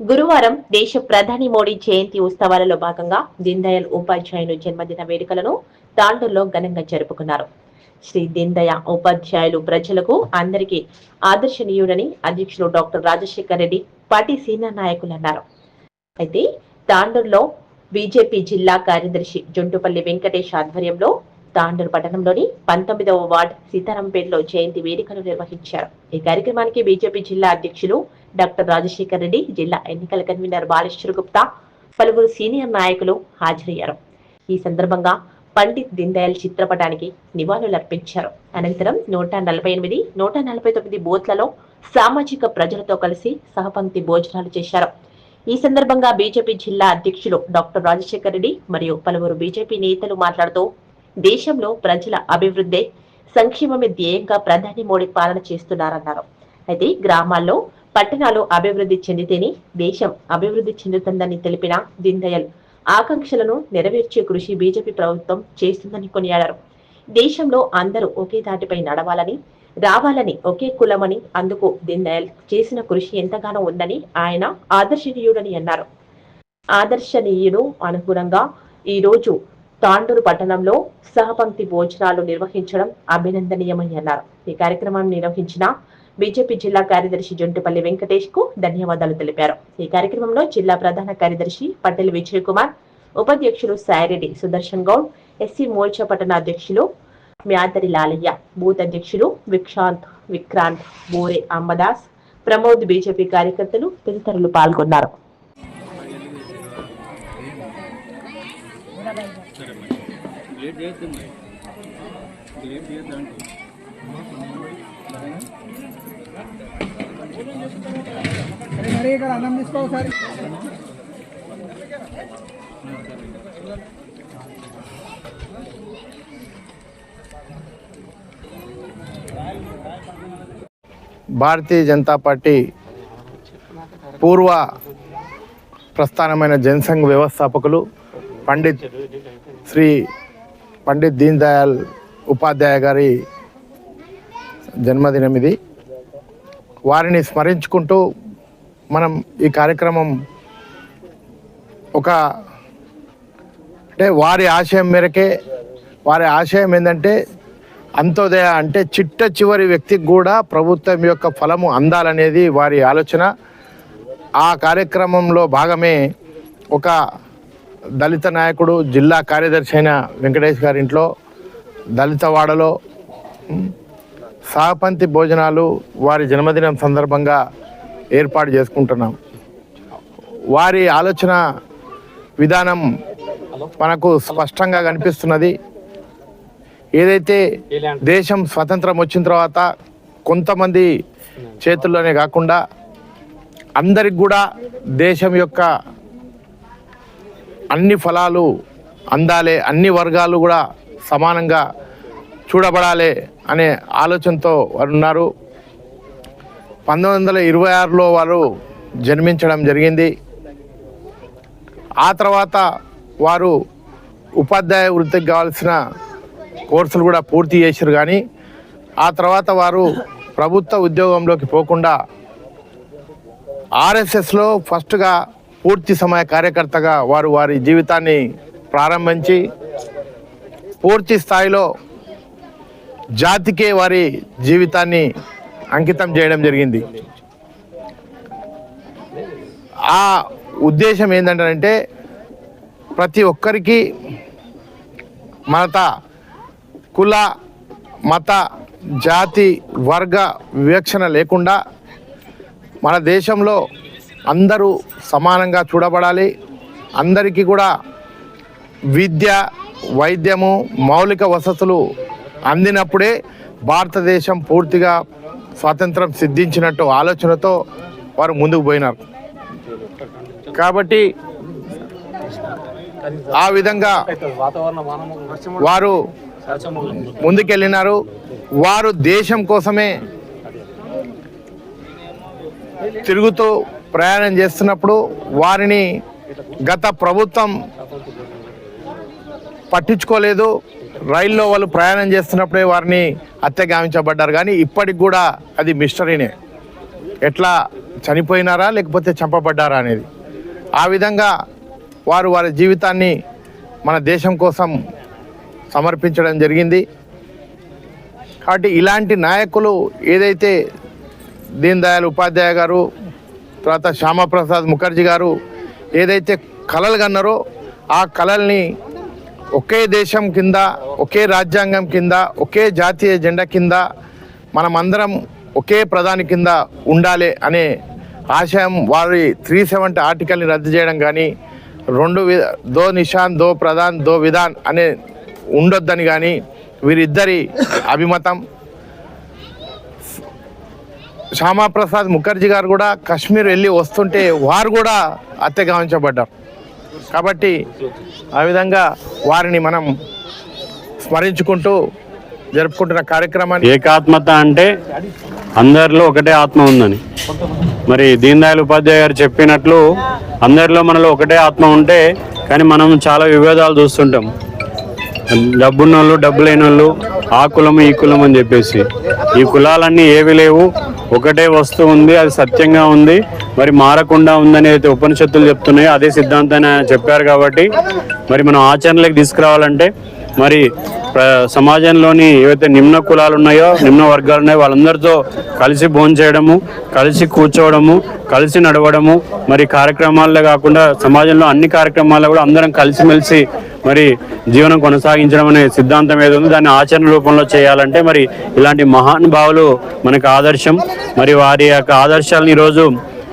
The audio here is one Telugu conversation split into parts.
గురువారం దేశ ప్రధాని మోడీ జయంతి ఉత్సవాలలో భాగంగా దీన్ దయాల్ ఉపాధ్యాయులు జన్మదిన వేడుకలను తాండూరులో ఘనంగా జరుపుకున్నారు. శ్రీ దీన్ దయాళ్ ఉపాధ్యాయులు ప్రజలకు అందరికీ ఆదర్శనీయుడని అధ్యక్షులు doctor Rajasekhar Reddy party senior నాయకులు అన్నారు. అయితే తాండూరులో బీజేపీ జిల్లా కార్యదర్శి జొంటుపల్లి వెంకటేష్ ఆధ్వర్యంలో తాండూరు పట్టణంలోని పంతొమ్మిదవ వార్డ్ సీతారాంపేటలో జయంతి వేడుకలు నిర్వహించారు. ఈ కార్యక్రమానికి బీజేపీ జిల్లా అధ్యక్షులు డాక్టర్ రాజశేఖర్ రెడ్డి జిల్లా ఎన్నికల కన్వీనర్ బాలేశ్వర్ గుప్తా పలువురు సీనియర్ నాయకులు హాజరయ్యారు. ఈ సందర్భంగా పండిత్ దీన్ దయాళ్ చిత్రపటానికి నివాళులర్పించారు. అనంతరం నూట నలభై ఎనిమిది నూట నలభై తొమ్మిది బూత్లలో సామాజిక ప్రజలతో కలిసి సహపంక్తి భోజనాలు చేశారు. ఈ సందర్భంగా బీజేపీ జిల్లా అధ్యక్షులు డాక్టర్ రాజశేఖర్ రెడ్డి మరియు పలువురు బీజేపీ నేతలు మాట్లాడుతూ దేశంలో ప్రజల అభివృద్ధి సంక్షేమమే ధ్యేయంగా ప్రధాని మోడీ పాలన చేస్తున్నారన్నారు. అయితే గ్రామాల్లో పట్టణాలు అభివృద్ధి చెందితేనే దేశం అభివృద్ధి చెందుతుందని తెలిపిన దీన్ దయాళ్ ఆకాంక్షలను నెరవేర్చే కృషి బీజేపీ ప్రభుత్వం చేస్తుందని కొనియాడారు. దేశంలో అందరూ ఒకే దాటిపై నడవాలని రావాలని ఒకే కులమని అందుకు దీన్ దయాళ్ చేసిన కృషి ఎంతగానో ఉందని ఆయన ఆదర్శనీయుడని అన్నారు. ఆదర్శనీయుడు అనుగుణంగా ఈ రోజు తాండూరు పట్టణంలో సహపంక్తి భోజనాలు నిర్వహించడం అభినందనీయమని అన్నారు ఈ కార్యక్రమాన్ని నిర్వహించిన బీజేపీ జిల్లా కార్యదర్శి జొంటిపల్లి వెంకటేష్కు ధన్యవాదాలు తెలిపారు. ఈ కార్యక్రమంలో జిల్లా ప్రధాన కార్యదర్శి పటేల్ విజయ్ కుమార్ ఉపాధ్యక్షులు సాయిరెడ్డి సుదర్శన్ గౌడ్ ఎస్సీ మోర్చా పట్టణ అధ్యక్షులు మ్యాదరి లాలయ్య బూత్ అధ్యక్షులు విక్షాంత్ విక్రాంత్ బోరే అమ్మదాస్ ప్రమోద్ బీజేపీ కార్యకర్తలు తదితరులు పాల్గొన్నారు. లేట్ మరి లేట్ మరి ఇక్కడ అన్నం భారతీయ జనతా పార్టీ పూర్వ ప్రస్థానమైన జనసంఘ్ వ్యవస్థాపకులు పండిత్ శ్రీ పండిత్ దీన్ దయాళ్ ఉపాధ్యాయ గారి జన్మదినం ఇది. వారిని స్మరించుకుంటూ మనం ఈ కార్యక్రమం ఒక అంటే వారి ఆశయం మేరకే వారి ఆశయం ఏంటంటే అంత్యోదయ అంటే చిట్ట చివరి వ్యక్తికి కూడా ప్రభుత్వం యొక్క ఫలము అందాలనేది వారి ఆలోచన. ఆ కార్యక్రమంలో భాగమే ఒక దళిత నాయకుడు జిల్లా కార్యదర్శి అయిన వెంకటేష్ గారి ఇంట్లో దళితవాడలో భోజనాలు వారి జన్మదినం సందర్భంగా ఏర్పాటు చేసుకుంటున్నాం. వారి ఆలోచన విధానం మనకు స్పష్టంగా కనిపిస్తున్నది. ఏదైతే దేశం స్వతంత్రం వచ్చిన తర్వాత కొంతమంది చేతుల్లోనే కాకుండా అందరికి కూడా దేశం యొక్క అన్ని ఫలాలు అందాలే అన్ని వర్గాలు కూడా సమానంగా చూడబడాలి అనే ఆలోచనతో వారు ఉన్నారు. పంతొమ్మిది వందల ఇరవై ఆరులో వారు జన్మించడం జరిగింది. ఆ తర్వాత వారు ఉపాధ్యాయ వృత్తికి కావాల్సిన కోర్సులు కూడా పూర్తి చేశారు కానీ ఆ తర్వాత వారు ప్రభుత్వ ఉద్యోగంలోకి పోకుండా ఆర్ఎస్ఎస్లో ఫస్ట్గా పూర్తి సమయ కార్యకర్తగా వారు వారి జీవితాన్ని ప్రారంభించి పూర్తి స్థాయిలో జాతికే వారి జీవితాన్ని అంకితం చేయడం జరిగింది. ఆ ఉద్దేశం ఏంటంటే ప్రతి ఒక్కరికి మత కుల మత జాతి వర్గ వివక్షణ లేకుండా మన దేశంలో అందరూ సమానంగా చూడబడాలి. అందరికీ కూడా విద్య వైద్యము మౌలిక వసతులు అందినప్పుడే భారతదేశం పూర్తిగా స్వాతంత్రం సిద్ధించినట్టు ఆలోచనతో వారు ముందుకు పోయినారు. కాబట్టి ఆ విధంగా వారు ముందుకెళ్ళినారు. వారు దేశం కోసమే తిరుగుతూ ప్రయాణం చేస్తున్నప్పుడు వారిని గత ప్రభుత్వం పట్టించుకోలేదు. రైల్లో వాళ్ళు ప్రయాణం చేస్తున్నప్పుడే వారిని హత్యగానించబడ్డారు కానీ ఇప్పటికి కూడా అది మిస్టరీనే. ఎట్లా చనిపోయినారా లేకపోతే చంపబడ్డారా అనేది. ఆ విధంగా వారు వారి జీవితాన్ని మన దేశం కోసం సమర్పించడం జరిగింది. కాబట్టి ఇలాంటి నాయకులు ఏదైతే దీన్ దయాళ్ ఉపాధ్యాయ గారు తర్వాత శ్యామప్రసాద్ ముఖర్జీ గారు ఏదైతే కళలు కన్నారో ఆ కళల్ని ఒకే దేశం కింద ఒకే రాజ్యాంగం కింద ఒకే జాతీయ జెండా కింద మనమందరం ఒకే ప్రధాని కింద ఉండాలి అనే ఆశయం వారి త్రీ సెవెంటీ ఆర్టికల్ని రద్దు చేయడం కానీ రెండు వి దో నిషాన్ దో ప్రధాన్ దో విధాన్ అనే ఉండొద్దని కానీ వీరిద్దరి అభిమతం శ్యామాప్రసాద్ ముఖర్జీ గారు కూడా కశ్మీర్ వెళ్ళి వస్తుంటే వారు కూడా హత్య గావించబడ్డారు కాబట్టి ఆ విధంగా వారిని మనం స్మరించుకుంటూ జరుపుకుంటున్న కార్యక్రమాన్ని ఏకాత్మత అంటే అందరిలో ఒకటే ఆత్మ ఉందని. మరి దీన్ దయాళ్ ఉపాధ్యాయ గారు చెప్పినట్లు అందరిలో మనలో ఒకటే ఆత్మ ఉంటే కానీ మనం చాలా విభేదాలు చూస్తుంటాం. డబ్బున్న వాళ్ళు డబ్బు లేని వాళ్ళు ఆ కులము ఈ కులం అని చెప్పేసి. ఈ కులాలన్నీ ఏవి లేవు. ఒకటే వస్తువు ఉంది అది సత్యంగా ఉంది. మరి మారకుండా ఉందని అయితే ఉపనిషత్తులు చెప్తున్నాయో అదే సిద్ధాంతాన్ని చెప్పారు కాబట్టి. మరి మనం ఆచరణలోకి తీసుకురావాలంటే మరి ప్ర- సమాజంలోని ఏవైతే నిమ్న కులాలు ఉన్నాయో నిమ్న వర్గాలు ఉన్నాయో వాళ్ళందరితో కలిసి భోంచేయడము కలిసి కూర్చోవడము కలిసి నడవడము మరి కార్యక్రమాల్లో కాకుండా సమాజంలో అన్ని కార్యక్రమాల్లో కూడా అందరం కలిసిమెలిసి మరి జీవనం కొనసాగించడం అనే సిద్ధాంతం ఏదో ఉంది దాన్ని ఆచరణ రూపంలో చేయాలంటే మరి ఇలాంటి మహానుభావులు మనకు ఆదర్శం. మరి వారి యొక్క ఆదర్శాలను ఈరోజు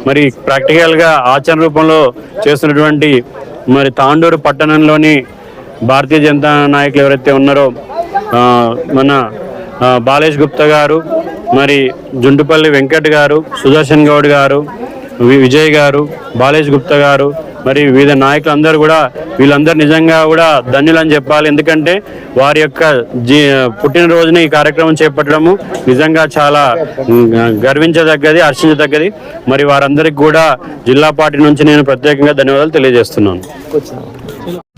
మరి ప్రాక్టికల్గా ఆచరణ రూపంలో చేస్తున్నటువంటి మరి తాండూరు పట్టణంలోని భారతీయ జనతా నాయకులు ఎవరైతే ఉన్నారో మన బాలేష్ గుప్తా గారు మరి జుంటుపల్లి వెంకట్ గారు సుదర్శన్ గౌడ్ గారు వి- విజయ్ గారు బాలేష్ గుప్తా గారు మరి వివిధ నాయకులందరూ కూడా వీళ్ళందరూ నిజంగా కూడా ధన్యులని చెప్పాలి. ఎందుకంటే వారి యొక్క జీ పుట్టినరోజున ఈ కార్యక్రమం చేపట్టడము నిజంగా చాలా గర్వించదగ్గది హర్షించదగ్గది. మరి వారందరికీ కూడా జిల్లా పార్టీ నుంచి నేను ప్రత్యేకంగా ధన్యవాదాలు తెలియజేస్తున్నాను.